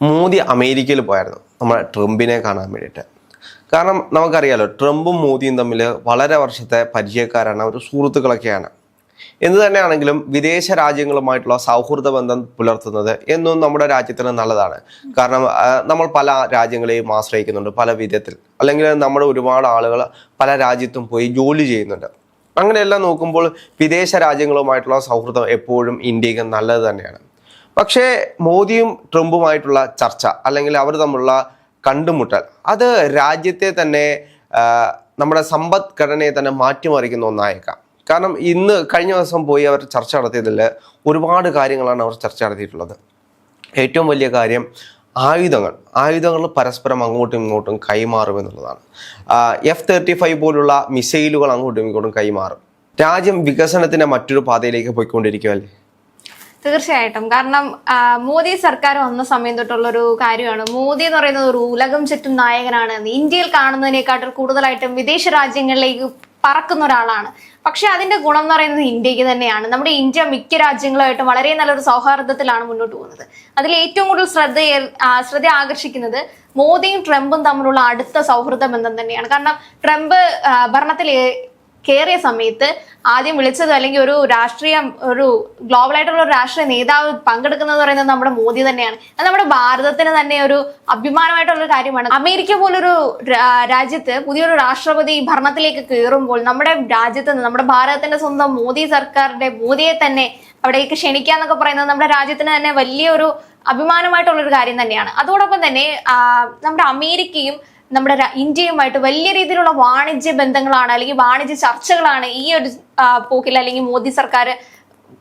മോദി അമേരിക്കയിൽ പോയായിരുന്നു. നമ്മുടെ ട്രംപിനെ കാണാൻ വേണ്ടിയിട്ട്. കാരണം നമുക്കറിയാലോ ട്രംപും മോദിയും തമ്മിൽ വളരെ വർഷത്തെ പരിചയക്കാരാണ് അവർ സുഹൃത്തുക്കളൊക്കെയാണ്. എന്ത് തന്നെയാണെങ്കിലും വിദേശ രാജ്യങ്ങളുമായിട്ടുള്ള സൗഹൃദ ബന്ധം പുലർത്തുന്നത് എന്നും നമ്മുടെ രാജ്യത്തിന് നല്ലതാണ്. കാരണം നമ്മൾ പല രാജ്യങ്ങളെയും ആശ്രയിക്കുന്നുണ്ട് പല വിധത്തിൽ. അല്ലെങ്കിൽ നമ്മുടെ ഒരുപാട് ആളുകൾ പല രാജ്യത്തും പോയി ജോലി ചെയ്യുന്നുണ്ട്. അങ്ങനെയെല്ലാം നോക്കുമ്പോൾ വിദേശ രാജ്യങ്ങളുമായിട്ടുള്ള സൗഹൃദം എപ്പോഴും ഇന്ത്യയ്ക്ക് നല്ലത് തന്നെയാണ്. പക്ഷേ മോദിയും ട്രംപുമായിട്ടുള്ള ചർച്ച അല്ലെങ്കിൽ അവർ തമ്മിലുള്ള കണ്ടുമുട്ടൽ അത് രാജ്യത്തെ തന്നെ നമ്മുടെ സമ്പദ്ഘടനയെ തന്നെ മാറ്റിമറിക്കുന്ന ഒന്നായേക്കാം. കാരണം ഇന്ന് കഴിഞ്ഞ ദിവസം പോയി അവർ ചർച്ച നടത്തിയതിൽ ഒരുപാട് കാര്യങ്ങളാണ് അവർ ചർച്ച നടത്തിയിട്ടുള്ളത്. ഏറ്റവും വലിയ കാര്യം ആയുധങ്ങൾ. ആയുധങ്ങൾ പരസ്പരം അങ്ങോട്ടും ഇങ്ങോട്ടും കൈമാറും എന്നുള്ളതാണ്. എഫ് തേർട്ടി ഫൈവ് പോലുള്ള മിസൈലുകൾ അങ്ങോട്ടും ഇങ്ങോട്ടും കൈമാറും. രാജ്യം വികസനത്തിന്റെ മറ്റൊരു പാതയിലേക്ക് പോയിക്കൊണ്ടിരിക്കുകയല്ലേ തീർച്ചയായിട്ടും. കാരണം മോദി സർക്കാർ വന്ന സമയം തൊട്ടുള്ള ഒരു കാര്യമാണ്. മോദി എന്ന് പറയുന്നത് ഒരു ഉലകം ചുറ്റും നായകനാണ് ഇന്ത്യയിൽ കാണുന്നതിനേക്കാട്ടിൽ കൂടുതലായിട്ടും വിദേശ രാജ്യങ്ങളിലേക്ക് പറക്കുന്ന ഒരാളാണ്. പക്ഷെ അതിന്റെ ഗുണം എന്ന് പറയുന്നത് ഇന്ത്യയ്ക്ക് തന്നെയാണ്. നമ്മുടെ ഇന്ത്യ മിക്ക രാജ്യങ്ങളുമായിട്ടും വളരെ നല്ലൊരു സൗഹാർദ്ദത്തിലാണ് മുന്നോട്ട് പോകുന്നത്. അതിൽ ഏറ്റവും കൂടുതൽ ശ്രദ്ധ ശ്രദ്ധ ആകർഷിക്കുന്നത് മോദിയും ട്രംപും തമ്മിലുള്ള അടുത്ത സൗഹൃദ ബന്ധം തന്നെയാണ്. കാരണം ട്രംപ് ഭരണത്തിൽ കയറിയ സമയത്ത് ആദ്യം വിളിച്ചത് അല്ലെങ്കിൽ ഒരു രാഷ്ട്രീയ ഒരു ഗ്ലോബൽ ആയിട്ടുള്ള ഒരു രാഷ്ട്രീയ നേതാവ് പങ്കെടുക്കുന്നത് പറയുന്നത് നമ്മുടെ മോദി തന്നെയാണ്. അത് നമ്മുടെ ഭാരതത്തിന് തന്നെ ഒരു അഭിമാനമായിട്ടുള്ള ഒരു കാര്യമാണ്. അമേരിക്ക പോലൊരു രാജ്യത്ത് പുതിയൊരു രാഷ്ട്രപതി ഭരണത്തിലേക്ക് കയറുമ്പോൾ നമ്മുടെ രാജ്യത്ത് നിന്ന് നമ്മുടെ ഭാരതത്തിന്റെ സ്വന്തം മോദി സർക്കാരിന്റെ മോദിയെ തന്നെ അവിടേക്ക് ക്ഷണിക്കുക എന്നൊക്കെ പറയുന്നത് നമ്മുടെ രാജ്യത്തിന് തന്നെ വലിയൊരു അഭിമാനമായിട്ടുള്ള ഒരു കാര്യം തന്നെയാണ്. അതോടൊപ്പം തന്നെ നമ്മുടെ അമേരിക്കയും നമ്മുടെ ഇന്ത്യയുമായിട്ട് വലിയ രീതിയിലുള്ള വാണിജ്യ ബന്ധങ്ങളാണ് അല്ലെങ്കിൽ വാണിജ്യ ചർച്ചകളാണ് ഈ ഒരു പോക്കിൽ അല്ലെങ്കിൽ മോദി സർക്കാർ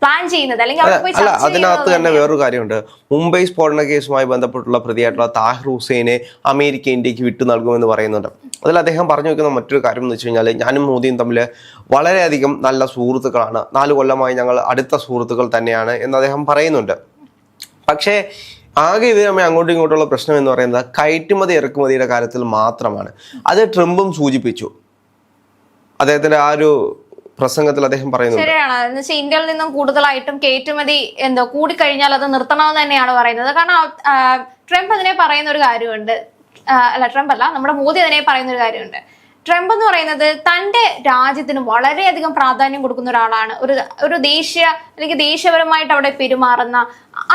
പ്ലാൻ ചെയ്യുന്നത്. അല്ലെങ്കിൽ അല്ല അതിനകത്ത് തന്നെ വേറൊരു കാര്യമുണ്ട്. മുംബൈ സ്ഫോടന കേസുമായി ബന്ധപ്പെട്ടുള്ള പ്രതിയായിട്ടുള്ള താഹിർ ഹുസൈനെ അമേരിക്ക ഇന്ത്യയ്ക്ക് വിട്ടു നൽകുമെന്ന് പറയുന്നുണ്ട്. അതിൽ അദ്ദേഹം പറഞ്ഞു വെക്കുന്ന മറ്റൊരു കാര്യം എന്ന് വെച്ച് കഴിഞ്ഞാൽ ഞാനും മോദിയും തമ്മിൽ വളരെയധികം നല്ല സുഹൃത്തുക്കളാണ്. നാല് കൊല്ലമായി ഞങ്ങൾ അടുത്ത സുഹൃത്തുക്കൾ തന്നെയാണ് എന്ന് അദ്ദേഹം പറയുന്നുണ്ട്. പക്ഷേ ആകെ ഇത് നമ്മൾ അങ്ങോട്ടും ഇങ്ങോട്ടുള്ള പ്രശ്നം എന്ന് പറയുന്നത് കയറ്റുമതി ഇറക്കുമതിയുടെ കാര്യത്തിൽ മാത്രമാണ്. അത് ട്രംപും സൂചിപ്പിച്ചു. അദ്ദേഹത്തിന്റെ ആ ഒരു പ്രസംഗത്തിൽ അദ്ദേഹം പറയുന്നത് ശരിയാണ്. എന്ന് വെച്ചാൽ ഇന്ത്യയിൽ നിന്നും കൂടുതലായിട്ടും കയറ്റുമതി എന്തോ കൂടിക്കഴിഞ്ഞാൽ അത് നിർത്തണമെന്ന് തന്നെയാണ് പറയുന്നത്. കാരണം ട്രംപ് അതിനെ പറയുന്ന ഒരു കാര്യമുണ്ട് അല്ല ട്രംപ് അല്ല നമ്മുടെ മോദി അതിനെ പറയുന്ന ഒരു കാര്യമുണ്ട്. ട്രംപ് എന്ന് പറയുന്നത് തന്റെ രാജ്യത്തിന് വളരെയധികം പ്രാധാന്യം കൊടുക്കുന്ന ഒരാളാണ്. ഒരു ഒരു ദേശീയ അല്ലെങ്കിൽ ദേശീയപരമായിട്ട് അവിടെ പെരുമാറുന്ന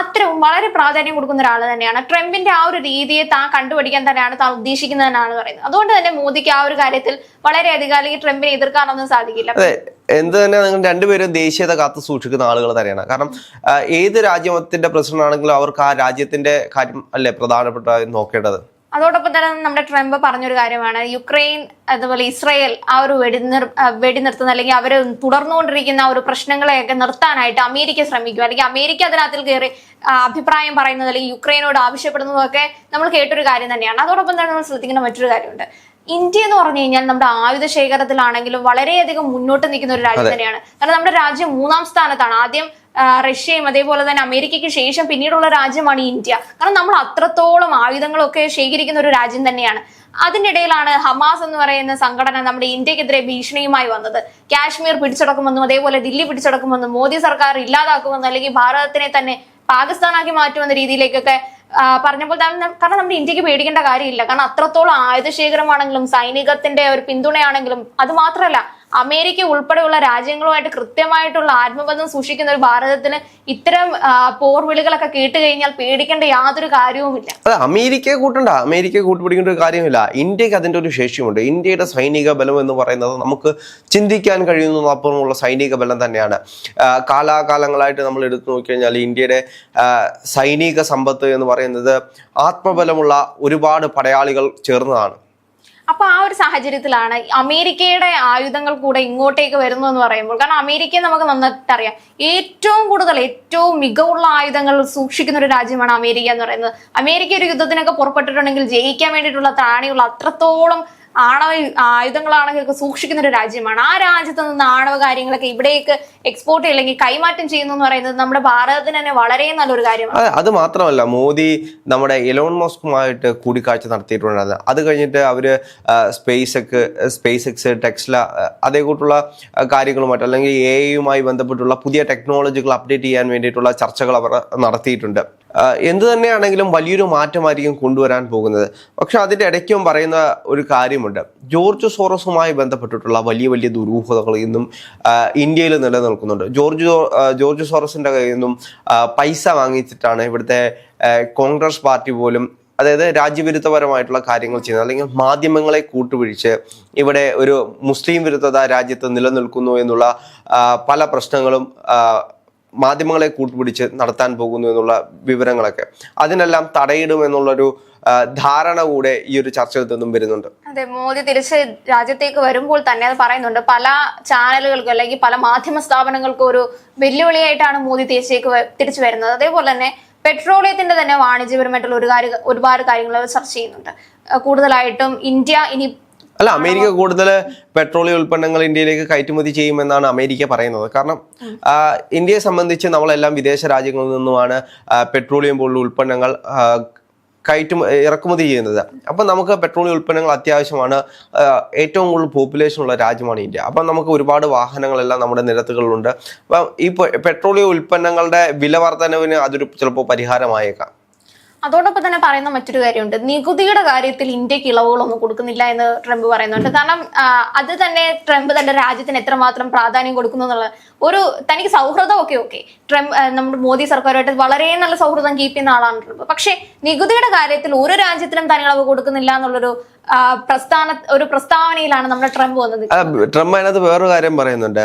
അത്രയും വളരെ പ്രാധാന്യം കൊടുക്കുന്ന ഒരാൾ തന്നെയാണ്. ട്രംപിന്റെ ആ ഒരു രീതിയെ താൻ കണ്ടുപിടിക്കാൻ തന്നെയാണ് താൻ ഉദ്ദേശിക്കുന്നതെന്നാണ് പറയുന്നത്. അതുകൊണ്ട് തന്നെ മോദിക്ക് ആ ഒരു കാര്യത്തിൽ വളരെയധികം അല്ലെങ്കിൽ ട്രംപിനെ എതിർക്കാനൊന്നും സാധിക്കില്ല. എന്ത് തന്നെ നിങ്ങൾ രണ്ടുപേരും ദേശീയത കാത്തു സൂക്ഷിക്കുന്ന ആളുകൾ തന്നെയാണ്. കാരണം ഏത് രാജ്യത്തിന്റെ പ്രസിഡന്റ് ആണെങ്കിലും അവർക്ക് ആ രാജ്യത്തിന്റെ കാര്യം അല്ലേ പ്രധാനപ്പെട്ട നോക്കേണ്ടത്? അതോടൊപ്പം തന്നെ നമ്മുടെ ട്രംപ് പറഞ്ഞൊരു കാര്യമാണ് യുക്രൈൻ അതുപോലെ ഇസ്രായേൽ ആ ഒരു വെടിനിർ വെടിനിർത്തുന്ന അല്ലെങ്കിൽ അവർ തുടർന്നുകൊണ്ടിരിക്കുന്ന ഒരു പ്രശ്നങ്ങളെയൊക്കെ നിർത്താനായിട്ട് അമേരിക്ക ശ്രമിക്കും. അല്ലെങ്കിൽ അമേരിക്ക അതിനകത്തിൽ കയറി അഭിപ്രായം പറയുന്നത് അല്ലെങ്കിൽ യുക്രൈനോട് ആവശ്യപ്പെടുന്നതൊക്കെ നമ്മൾ കേട്ടൊരു കാര്യം തന്നെയാണ്. അതോടൊപ്പം തന്നെ നമ്മൾ ശ്രദ്ധിക്കേണ്ട മറ്റൊരു കാര്യമുണ്ട്. ഇന്ത്യ എന്ന് പറഞ്ഞു കഴിഞ്ഞാൽ നമ്മുടെ ആയുധ ശേഖരത്തിലാണെങ്കിലും വളരെയധികം മുന്നോട്ട് നിൽക്കുന്ന ഒരു രാജ്യം തന്നെയാണ്. കാരണം നമ്മുടെ രാജ്യം മൂന്നാം സ്ഥാനത്താണ്. ആദ്യം റഷ്യയും അതേപോലെ തന്നെ അമേരിക്കയ്ക്ക് ശേഷം പിന്നീടുള്ള രാജ്യമാണ് ഇന്ത്യ. കാരണം നമ്മൾ അത്രത്തോളം ആയുധങ്ങളൊക്കെ ശേഖരിക്കുന്ന ഒരു രാജ്യം തന്നെയാണ്. അതിനിടയിലാണ് ഹമാസ് എന്ന് പറയുന്ന സംഘടന നമ്മുടെ ഇന്ത്യക്കെതിരെ ഭീഷണിയുമായി വന്നത്. കാശ്മീർ പിടിച്ചടക്കുമെന്നും അതേപോലെ ദില്ലി പിടിച്ചടക്കുമെന്നും മോദി സർക്കാർ ഇല്ലാതാക്കുമെന്നും അല്ലെങ്കിൽ ഭാരതത്തിനെ തന്നെ പാകിസ്ഥാനാക്കി മാറ്റുമെന്ന രീതിയിലേക്കൊക്കെ പറഞ്ഞപ്പോൾ കാരണം നമ്മുടെ ഇന്ത്യയ്ക്ക് പേടിക്കേണ്ട കാര്യമില്ല. കാരണം അത്രത്തോളം ആയുധ ശേഖരമാണെങ്കിലും സൈനികത്തിന്റെ ഒരു പിന്തുണയാണെങ്കിലും അത് മാത്രമല്ല അമേരിക്ക ഉൾപ്പെടെയുള്ള രാജ്യങ്ങളുമായിട്ട് കൃത്യമായിട്ടുള്ള ആത്മബന്ധം സൂക്ഷിക്കുന്ന ഒരു ഭാരതത്തിന് ഇത്തരം പോർവിളികളൊക്കെ കേട്ട് കഴിഞ്ഞാൽ പേടിക്കേണ്ട യാതൊരു കാര്യവുമില്ല അതെ അമേരിക്കയെ കൂട്ടണ്ട. അമേരിക്കയെ കൂട്ടുപിടിക്കേണ്ട ഒരു കാര്യമില്ല. ഇന്ത്യയ്ക്ക് അതിന്റെ ഒരു ശേഷിയുണ്ട്. ഇന്ത്യയുടെ സൈനിക ബലം എന്ന് പറയുന്നത് നമുക്ക് ചിന്തിക്കാൻ കഴിയുന്ന അപ്പുറമുള്ള സൈനിക ബലം തന്നെയാണ്. കാലാകാലങ്ങളായിട്ട് നമ്മൾ എടുത്തു നോക്കിക്കഴിഞ്ഞാൽ ഇന്ത്യയുടെ സൈനിക സമ്പത്ത് എന്ന് പറയുന്നത് ആത്മബലമുള്ള ഒരുപാട് പടയാളികൾ ചേർന്നതാണ്. അപ്പൊ ആ ഒരു സാഹചര്യത്തിലാണ് അമേരിക്കയുടെ ആയുധങ്ങൾ കൂടെ ഇങ്ങോട്ടേക്ക് വരുന്നു എന്ന് പറയുമ്പോൾ കാരണം അമേരിക്കയെ നമുക്ക് നന്നായിട്ട് അറിയാം. ഏറ്റവും കൂടുതൽ ഏറ്റവും മികവുള്ള ആയുധങ്ങൾ സൂക്ഷിക്കുന്ന ഒരു രാജ്യമാണ് അമേരിക്ക എന്ന് പറയുന്നത്. അമേരിക്ക ഒരു യുദ്ധത്തിനൊക്കെ പുറപ്പെട്ടിട്ടുണ്ടെങ്കിൽ ജയിക്കാൻ വേണ്ടിയിട്ടുള്ള താണിയുള്ള അത്രത്തോളം ആണവ ആയുധങ്ങളാണെങ്കിൽ സൂക്ഷിക്കുന്ന ഒരു രാജ്യമാണ്. ആ രാജ്യത്ത് നിന്ന് ആണവ കാര്യങ്ങളൊക്കെ ഇവിടേക്ക് എക്സ്പോർട്ട് അല്ലെങ്കിൽ കൈമാറ്റം ചെയ്യുന്നു എന്ന് പറയുന്നത് നമ്മുടെ ഭാരതത്തിന് തന്നെ വളരെ നല്ലൊരു കാര്യമാണ്. അതെ മാത്രമല്ല മോദി നമ്മുടെ എലോൺ മോസ്കുമായിട്ട് കൂടിക്കാഴ്ച നടത്തിയിട്ടുണ്ടായിരുന്നു അത് കഴിഞ്ഞിട്ട് അവർ സ്പേസ് എക്ക് സ്പേസ് എക്സ് ടെക്സ്ല അതേ കൂട്ടുള്ള കാര്യങ്ങളുമായിട്ട് അല്ലെങ്കിൽ എ ഐയുമായി ബന്ധപ്പെട്ടുള്ള പുതിയ ടെക്നോളജികൾ അപ്ഡേറ്റ് ചെയ്യാൻ വേണ്ടിയിട്ടുള്ള ചർച്ചകൾ അവർ നടത്തിയിട്ടുണ്ട്. എന്ത് തന്നെയാണെങ്കിലും വലിയൊരു മാറ്റമായിരിക്കും കൊണ്ടുവരാൻ പോകുന്നത്. പക്ഷെ അതിന്റെ ഇടയ്ക്കും പറയുന്ന ഒരു കാര്യമുണ്ട്. ജോർജ് സോറസുമായി ബന്ധപ്പെട്ടിട്ടുള്ള വലിയ വലിയ ദുരൂഹതകൾ ഇന്നും ഇന്ത്യയിൽ നിലനിൽക്കുന്നുണ്ട്. ജോർജ് ജോർജ് സോറസിന്റെ കയ്യിൽ നിന്നും പൈസ വാങ്ങിച്ചിട്ടാണ് ഇവിടുത്തെ കോൺഗ്രസ് പാർട്ടി പോലും അതായത് രാജ്യവിരുദ്ധപരമായിട്ടുള്ള കാര്യങ്ങൾ ചെയ്യുന്നത്. അല്ലെങ്കിൽ മാധ്യമങ്ങളെ കൂട്ടുപിഴിച്ച് ഇവിടെ ഒരു മുസ്ലിം വിരുദ്ധത രാജ്യത്ത് നിലനിൽക്കുന്നു എന്നുള്ള പല പ്രശ്നങ്ങളും മാധ്യമങ്ങളെ കൂട്ടുപിടിച്ച് നടത്താൻ പോകുന്നു എന്നുള്ള വിവരങ്ങളൊക്കെ. അതിനെല്ലാം തടയിടുമെന്നുള്ളൊരു ധാരണ കൂടെ ഈ ഒരു ചർച്ചയിൽ നിന്നും വരുന്നുണ്ട്. അതെ മോദി തിരിച്ച് രാജ്യത്തേക്ക് വരുമ്പോൾ തന്നെ അത് പറയുന്നുണ്ട്. പല ചാനലുകൾക്കും അല്ലെങ്കിൽ പല മാധ്യമ സ്ഥാപനങ്ങൾക്കും ഒരു വെല്ലുവിളിയായിട്ടാണ് മോദി തിരിച്ചേക്ക് തിരിച്ചു വരുന്നത്. അതേപോലെ തന്നെ പെട്രോളിയത്തിന്റെ തന്നെ വാണിജ്യപരമായിട്ടുള്ള ഒരു കാര്യം ഒരുപാട് കാര്യങ്ങൾ ചർച്ച ചെയ്യുന്നുണ്ട്. കൂടുതലായിട്ടും ഇന്ത്യ ഇനി അല്ല അമേരിക്ക കൂടുതൽ പെട്രോളിയം ഉൽപ്പന്നങ്ങൾ ഇന്ത്യയിലേക്ക് കയറ്റുമതി ചെയ്യുമെന്നാണ് അമേരിക്ക പറയുന്നത്. കാരണം ഇന്ത്യയെ സംബന്ധിച്ച് നമ്മളെല്ലാം വിദേശ രാജ്യങ്ങളിൽ നിന്നുമാണ് പെട്രോളിയം പോലുള്ള ഉൽപ്പന്നങ്ങൾ കയറ്റും ഇറക്കുമതി ചെയ്യുന്നത്. അപ്പം നമുക്ക് പെട്രോളിയം ഉൽപ്പന്നങ്ങൾ അത്യാവശ്യമാണ്. ഏറ്റവും കൂടുതൽ പോപ്പുലേഷൻ ഉള്ള രാജ്യമാണ് ഇന്ത്യ. അപ്പം നമുക്ക് ഒരുപാട് വാഹനങ്ങളെല്ലാം നമ്മുടെ നിരത്തുകളിലുണ്ട്. അപ്പം ഈ പെട്രോളിയം ഉൽപ്പന്നങ്ങളുടെ വില വർധനവിന് അതൊരു ചിലപ്പോൾ പരിഹാരമായേക്കാം. അതോടൊപ്പം തന്നെ പറയുന്ന മറ്റൊരു കാര്യമുണ്ട്. നികുതിയുടെ കാര്യത്തിൽ ഇന്ത്യയ്ക്ക് ഇളവുകളൊന്നും കൊടുക്കുന്നില്ല എന്ന് ട്രംപ് പറയുന്നുണ്ട്. കാരണം അത് തന്നെ ട്രംപ് തന്റെ രാജ്യത്തിന് എത്രമാത്രം പ്രാധാന്യം കൊടുക്കുന്നു എന്നുള്ള ഒരു തനിക്ക് സൗഹൃദമൊക്കെ ഓക്കെ. ട്രംപ് നമ്മുടെ മോദി സർക്കാരുമായിട്ട് വളരെ നല്ല സൗഹൃദം കീപ്പ് ചെയ്യുന്ന ആളാണ് ട്രംപ്. പക്ഷേ നികുതിയുടെ കാര്യത്തിൽ ഒരു രാജ്യത്തിനും തനി ഇളവ് കൊടുക്കുന്നില്ല എന്നുള്ളൊരു പ്രസ്ഥാന ഒരു പ്രസ്താവനയിലാണ് നമ്മുടെ ട്രംപ് വന്നത്. ട്രംപ് അതിനകത്ത് വേറൊരു കാര്യം പറയുന്നുണ്ട്.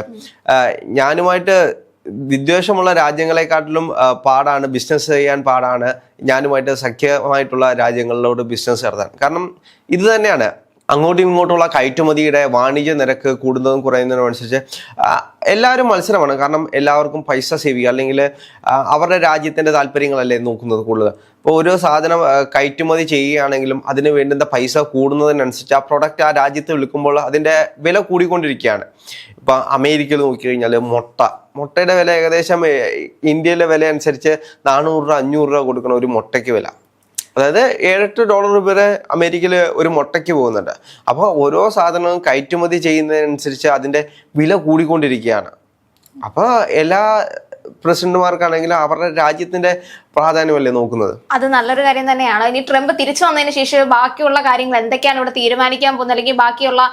ഞാനുമായിട്ട് വിദ്വേഷമുള്ള രാജ്യങ്ങളെക്കാട്ടിലും പാടാണ് ബിസിനസ് ചെയ്യാൻ പാടാണ് ഞാനുമായിട്ട് സഖ്യമായിട്ടുള്ള രാജ്യങ്ങളിലോട് ബിസിനസ് നടത്താൻ കാരണം ഇത് തന്നെയാണ്. അങ്ങോട്ടും ഇങ്ങോട്ടുള്ള കയറ്റുമതിയുടെ വാണിജ്യ നിരക്ക് കൂടുന്നതും കുറയുന്നതും അനുസരിച്ച് എല്ലാവരും മത്സരമാണ്. കാരണം എല്ലാവർക്കും പൈസ സേവ് ചെയ്യുക. അല്ലെങ്കിൽ അവരുടെ രാജ്യത്തിന്റെ താല്പര്യങ്ങളല്ലേ നോക്കുന്നത് കൂടുതൽ. ഇപ്പോൾ ഓരോ സാധനം കയറ്റുമതി ചെയ്യുകയാണെങ്കിലും അതിന് വേണ്ടുന്ന പൈസ കൂടുന്നതിനനുസരിച്ച് ആ പ്രൊഡക്റ്റ് ആ രാജ്യത്ത് വിൽക്കുമ്പോൾ അതിന്റെ വില കൂടിക്കൊണ്ടിരിക്കുകയാണ്. ഇപ്പം അമേരിക്കയിൽ നോക്കിക്കഴിഞ്ഞാൽ മുട്ട. മുട്ടയുടെ വില ഏകദേശം ഇന്ത്യയിലെ വില അനുസരിച്ച് നാനൂറ് രൂപ അഞ്ഞൂറ് രൂപ കൊടുക്കണം ഒരു മുട്ടയ്ക്ക് വില. അതായത് ഏഴെട്ട് ഡോളർ വരെ അമേരിക്കയിൽ ഒരു മുട്ടയ്ക്ക് പോകുന്നുണ്ട്. അപ്പോൾ ഓരോ സാധനവും കയറ്റുമതി ചെയ്യുന്നതിനനുസരിച്ച് അതിന്റെ വില കൂടിക്കൊണ്ടിരിക്കുകയാണ്. അപ്പോൾ എല്ലാ പ്രസിഡന്റുമാർക്കാണെങ്കിലും അവരുടെ രാജ്യത്തിന്റെ പ്രാധാന്യമല്ലേ നോക്കുന്നത്? അത് നല്ലൊരു കാര്യം തന്നെയാണ്. ഇനി ട്രംപ് തിരിച്ചു വന്നതിന് ശേഷം ബാക്കിയുള്ള കാര്യങ്ങൾ എന്തൊക്കെയാണ് ഇവിടെ തീരുമാനിക്കാൻ പോകുന്നത്? അല്ലെങ്കിൽ ബാക്കിയുള്ള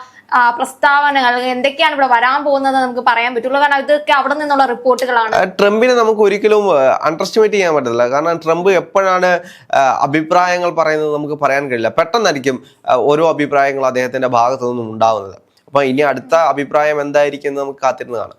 പ്രസ്താവനകൾ എന്തൊക്കെയാണ് ഇവിടെ വരാൻ പോകുന്നത് നമുക്ക് പറയാൻ പറ്റുള്ളൂ. കാരണം ഇതൊക്കെ അവിടെ നിന്നുള്ള റിപ്പോർട്ടുകളാണ്. ട്രംപിനെ നമുക്ക് ഒരിക്കലും അണ്ടർസ്റ്റിമേറ്റ് ചെയ്യാൻ പറ്റില്ല കാരണം ട്രംപ് എപ്പോഴാണ് അഭിപ്രായങ്ങൾ പറയുന്നത് നമുക്ക് പറയാൻ കഴിയില്ല. പെട്ടെന്നായിരിക്കും ഓരോ അഭിപ്രായങ്ങൾ അദ്ദേഹത്തിന്റെ ഭാഗത്തു നിന്നും ഉണ്ടാവുന്നത്. അപ്പൊ ഇനി അടുത്ത അഭിപ്രായം എന്തായിരിക്കും നമുക്ക് കാത്തിരുന്നതാണ്